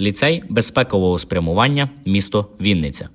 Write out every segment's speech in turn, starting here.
Ліцей безпекового спрямування, місто Вінниця.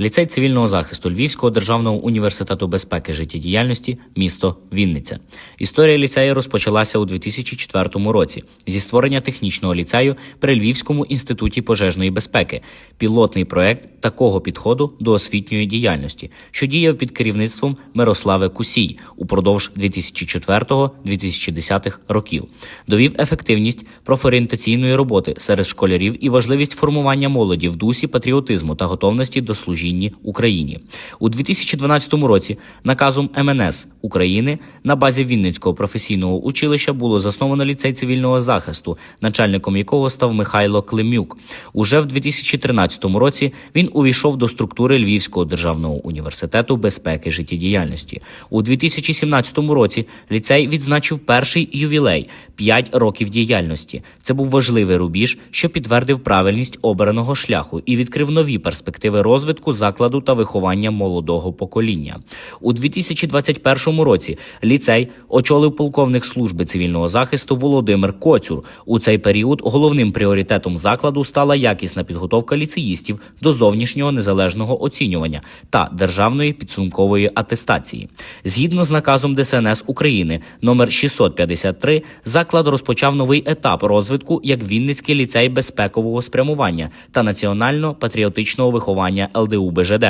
Ліцей цивільного захисту Львівського державного університету безпеки життєдіяльності, місто Вінниця. Історія ліцею розпочалася у 2004 році зі створення технічного ліцею при Львівському інституті пожежної безпеки, пілотний проект такого підходу до освітньої діяльності, що діяв під керівництвом Мирослави Кусій упродовж 2004-2010 років. Довів ефективність профорієнтаційної роботи серед школярів і важливість формування молоді в дусі патріотизму та готовності до служіння Україні. У 2012 році наказом МНС України на базі Вінницького професійного училища було засновано ліцей цивільного захисту, начальником якого став Михайло Климюк. Уже в 2013 році він увійшов до структури Львівського державного університету безпеки життєдіяльності. У 2017 році ліцей відзначив перший ювілей 5 років діяльності. Це був важливий рубіж, що підтвердив правильність обраного шляху і відкрив нові перспективи розвитку закладу та виховання молодого покоління. У 2021 році ліцей очолив полковник служби цивільного захисту Володимир Коцюр. У цей період головним пріоритетом закладу стала якісна підготовка ліцеїстів до зовнішнього незалежного оцінювання та державної підсумкової атестації. Згідно з наказом ДСНС України номер 653, заклад розпочав новий етап розвитку як Вінницький ліцей безпекового спрямування та національно-патріотичного виховання ЛДУ БЖД.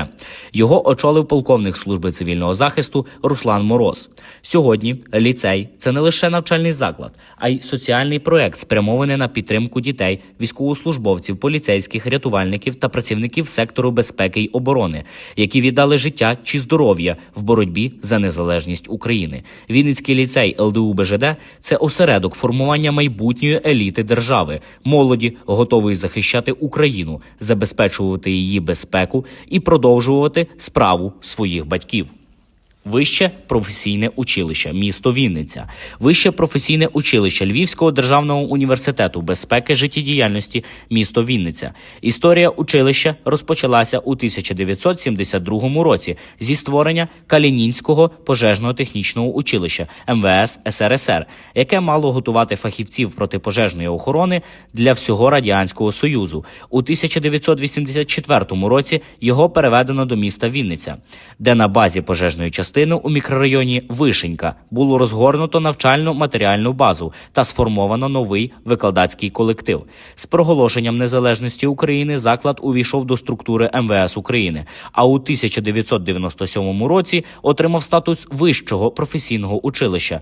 Його очолив полковник служби цивільного захисту Руслан Мороз. Сьогодні ліцей це не лише навчальний заклад, а й соціальний проект, спрямований на підтримку дітей, військовослужбовців, поліцейських, рятувальників та працівників сектору безпеки й оборони, які віддали життя чи здоров'я в боротьбі за незалежність України. Вінницький ліцей ЛДУ БЖД – це осередок формування майбутньої еліти держави, молоді, готової захищати Україну, забезпечувати її безпеку і продовжувати справу своїх батьків. Вище професійне училище, місто Вінниця, вище професійне училище Львівського державного університету безпеки життєдіяльності, місто Вінниця. Історія училища розпочалася у 1972 році зі створення Калінінського пожежного технічного училища МВС СРСР, яке мало готувати фахівців протипожежної охорони для всього радянського союзу. У 1984 році його переведено до міста Вінниця, де на базі пожежної частини у мікрорайоні Вишенька було розгорнуто навчальну матеріальну базу та сформовано новий викладацький колектив. З проголошенням незалежності України заклад увійшов до структури МВС України, а у 1997 році отримав статус вищого професійного училища